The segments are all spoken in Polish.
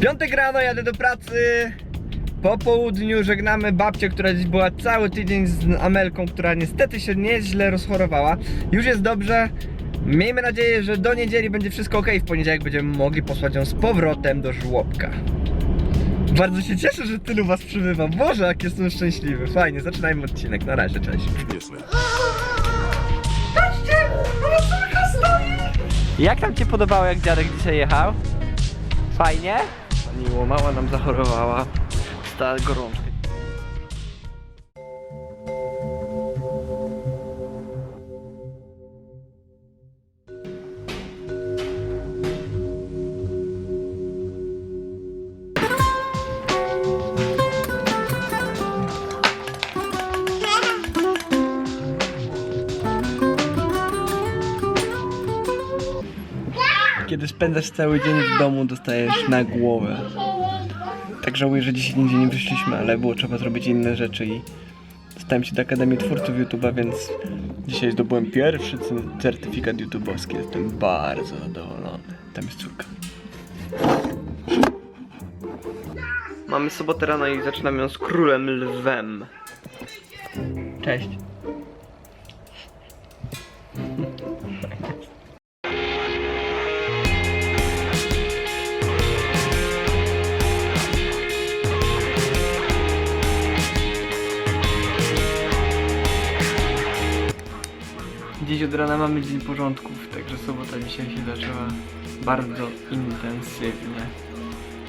Piątek rano jadę do pracy. Po południu żegnamy babcię, która dziś była cały tydzień z Amelką, która niestety się nieźle rozchorowała. Już jest dobrze. Miejmy nadzieję, że do niedzieli będzie wszystko ok. W poniedziałek będziemy mogli posłać ją z powrotem do żłobka. Bardzo się cieszę, że tylu was przybywa. Boże, jak jestem szczęśliwy. Fajnie, zaczynajmy odcinek. Na razie, cześć. Jak tam cię podobało, jak dziadek dzisiaj jechał? Fajnie? Miło, mała nam zachorowała. Stała gorączkę. Kiedy spędzasz cały dzień w domu, dostajesz na głowę. Tak żałuję, że dzisiaj nigdzie nie wyszliśmy, ale było trzeba zrobić inne rzeczy i dostałem się do Akademii Twórców YouTube'a, więc dzisiaj zdobyłem pierwszy certyfikat YouTube'owski. Jestem bardzo zadowolony. Tam jest córka. Mamy sobotę rano i zaczynamy ją z królem lwem. Cześć. Od rana mamy dzień porządków, także sobota dzisiaj się zaczęła bardzo intensywnie.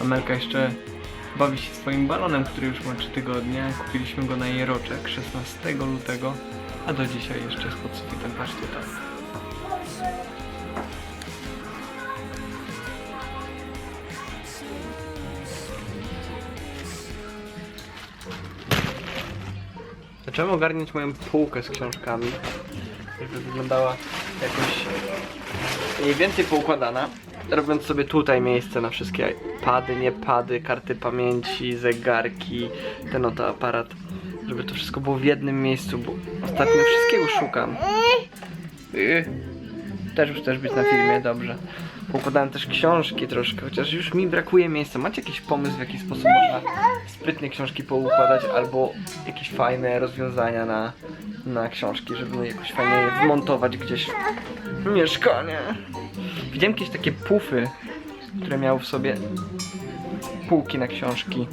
Amelka jeszcze bawi się swoim balonem, który już ma 3 tygodnie. Kupiliśmy go na jej roczek 16 lutego, a do dzisiaj jeszcze jest pod sufitem. Patrzcie tam. Zacząłem ogarniać moją półkę z książkami wyglądała jakoś mniej więcej poukładana. Robiąc sobie tutaj miejsce na wszystkie pady, nie pady, karty pamięci, zegarki, ten oto aparat, żeby to wszystko było w jednym miejscu, bo ostatnio wszystkiego szukam. Yy. Też już być na filmie, dobrze. Poukładałem też książki troszkę, chociaż już mi brakuje miejsca. Macie jakiś pomysł, w jaki sposób można sprytnie książki poukładać, albo jakieś fajne rozwiązania na, na książki, żeby jakoś fajnie je wmontować gdzieś w mieszkanie. Widziałem jakieś takie pufy, które miały w sobie półki na książki.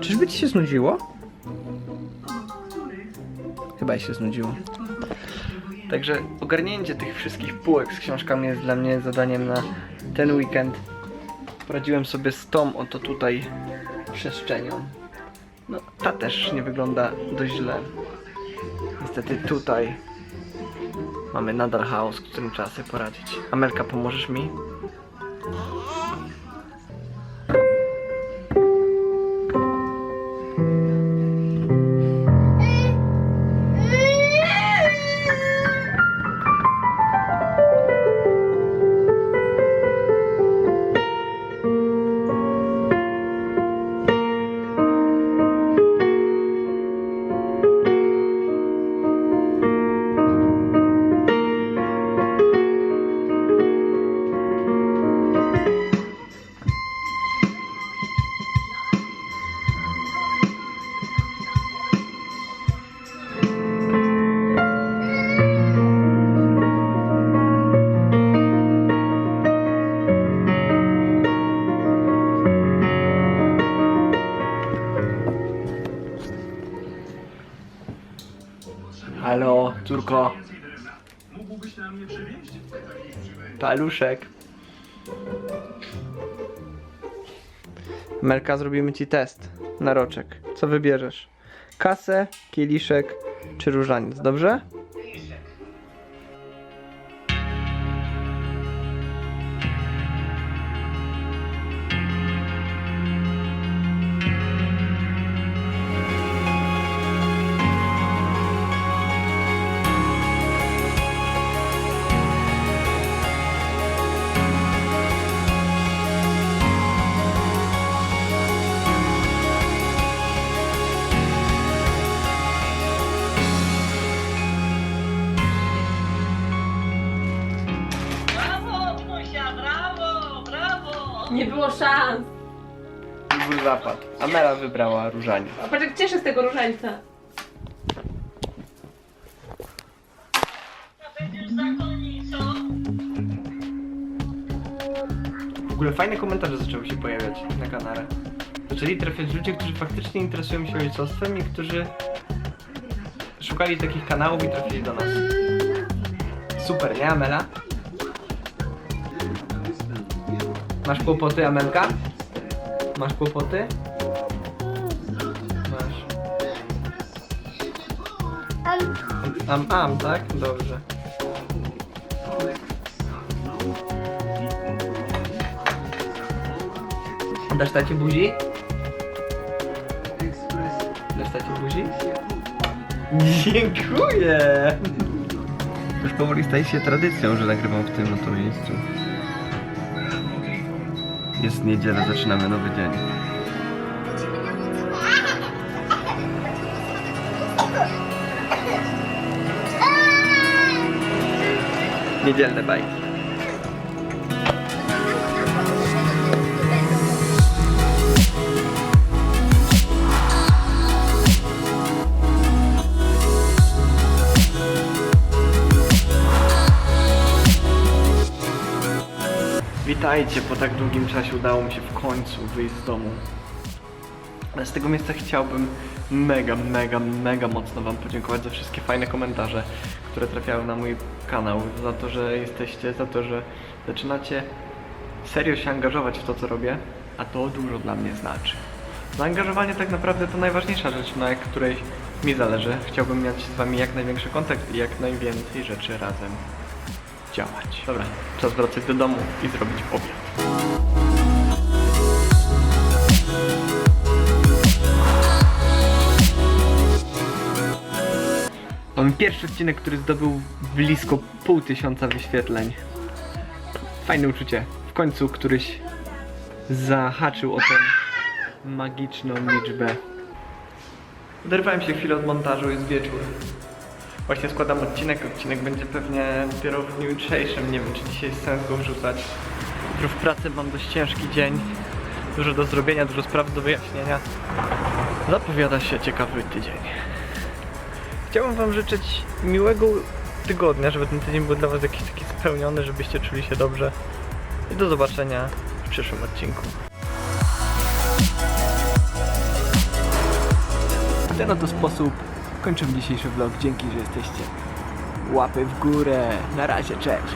Czyżby ci się znudziło? Chyba się znudziło. Także ogarnięcie tych wszystkich półek z książkami jest dla mnie zadaniem na ten weekend. Poradziłem sobie z tą oto tutaj przestrzenią. No, ta też nie wygląda dość źle. Niestety tutaj mamy nadal chaos, którym trzeba sobie poradzić. Amelka, pomożesz mi? Córko. Paluszek. Melka, zrobimy ci test na roczek. Co wybierzesz? Kasę, kieliszek czy różaniec, dobrze? Nie było szans. Wybór zapadł. Amela wybrała różanie. A patrz jak cieszę z tego różańca. W ogóle fajne komentarze zaczęły się pojawiać na kanale. Zaczęli trafiać ludzie, którzy faktycznie interesują się ojcostwem i którzy szukali takich kanałów i trafili do nas. Super, nie Amela? Masz kłopoty, Amelka? Masz kłopoty? Masz. Am, am, tak? Dobrze. Dasz tacie buzi? Dasz tacie buzi? Dziękuję! Już powoli staje się tradycją, że nagrywam w tym oto miejscu. Jest niedziela, zaczynamy nowy dzień. Niedzielne bajki. Witajcie, po tak długim czasie udało mi się w końcu wyjść z domu. Z tego miejsca chciałbym mega, mega, mega mocno Wam podziękować za wszystkie fajne komentarze, które trafiały na mój kanał, za to, że jesteście, za to, że zaczynacie serio się angażować w to, co robię, a to dużo dla mnie znaczy. Zaangażowanie tak naprawdę to najważniejsza rzecz, na której mi zależy. Chciałbym mieć z Wami jak największy kontakt i jak najwięcej rzeczy razem działać. Dobra, czas wracać do domu i zrobić obiad. Mamy pierwszy odcinek, który zdobył blisko pół tysiąca wyświetleń. Fajne uczucie. W końcu któryś zahaczył o tę magiczną liczbę. Oderwałem się chwilę od montażu, jest wieczór. Właśnie składam odcinek, odcinek będzie pewnie dopiero w dniu jutrzejszym. Nie wiem, czy dzisiaj jest sens go wrzucać. Jutro w pracy mam dość ciężki dzień. Dużo do zrobienia, dużo spraw do wyjaśnienia. Zapowiada się ciekawy tydzień. Chciałbym Wam życzyć miłego tygodnia, żeby ten tydzień był dla Was jakiś taki spełniony, żebyście czuli się dobrze. I do zobaczenia w przyszłym odcinku. Ten oto sposób kończymy dzisiejszy vlog. Dzięki, że jesteście. Łapy w górę. Na razie, cześć.